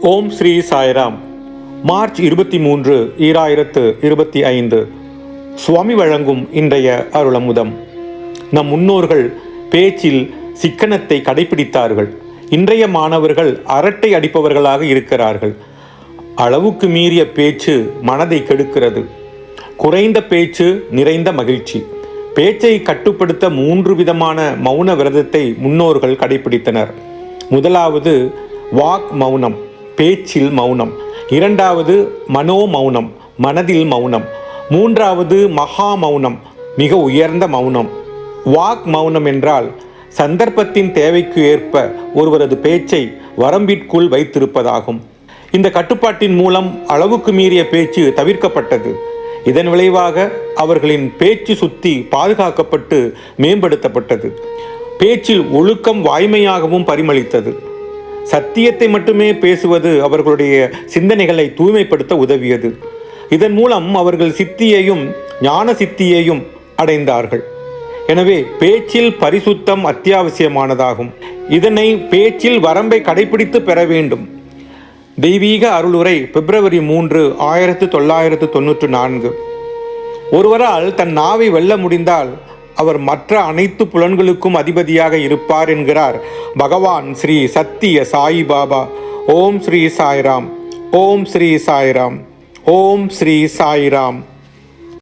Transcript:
ஓம் Sri Sairam. March இருபத்தி மூன்று ஈராயிரத்து இருபத்தி ஐந்து. சுவாமி வழங்கும் இன்றைய அருளமுதம். நம் முன்னோர்கள் பேச்சில் சிக்கனத்தை கடைபிடித்தார்கள். இன்றைய மாணவர்கள் அரட்டை அடிப்பவர்களாக இருக்கிறார்கள். அளவுக்கு மீறிய பேச்சு மனதை கெடுக்கிறது. குறைந்த பேச்சு நிறைந்த மகிழ்ச்சி. பேச்சை கட்டுப்படுத்த மூன்று விதமான மௌன விரதத்தை முன்னோர்கள் கடைபிடித்தனர். முதலாவது வாக் மௌனம். பேச்சில் மௌனம். இரண்டாவது மனோ மௌனம் மனதில் மௌனம். மூன்றாவது மகா மௌனம் மிக உயர்ந்த மௌனம். வாக் மௌனம் என்றால் சந்தர்ப்பத்தின் தேவைக்கு ஏற்ப ஒருவரது பேச்சை வரம்பிற்குள் வைத்திருப்பதாகும். இந்த கட்டுப்பாட்டின் மூலம் அளவுக்கு மீறிய பேச்சு தவிர்க்கப்பட்டது. இதன் விளைவாக அவர்களின் பேச்சு சுத்தி பாதுகாக்கப்பட்டு மேம்படுத்தப்பட்டது. பேச்சில் ஒழுக்கம் வாய்மையாகவும் பரிமளித்தது. சத்தியத்தை மட்டுமே பேசுவது அவர்களுடைய சிந்தனைகளை தூய்மைப்படுத்த உதவியது. இதன் மூலம் அவர்கள் சித்தியையும் ஞான சித்தியையும் அடைந்தார்கள். எனவே பேச்சில் பரிசுத்தம் அத்தியாவசியமானதாகும். இதனை பேச்சில் வரம்பை கடைபிடித்து பெற வேண்டும். தெய்வீக அருளுரை பிப்ரவரி மூன்று ஆயிரத்து தொள்ளாயிரத்து தொன்னூற்று நான்கு. ஒருவரால் தன் நாவை வெல்ல முடிந்தால் அவர் மற்ற அனைத்து புலன்களுக்கும் அதிபதியாக இருப்பார் என்கிறார். பகவான் ஸ்ரீ சத்திய சாய் பாபா. ஓம் ஸ்ரீ சாய்ராம். ஓம் ஸ்ரீ சாய்ராம். ஓம் ஸ்ரீ சாய்ராம்.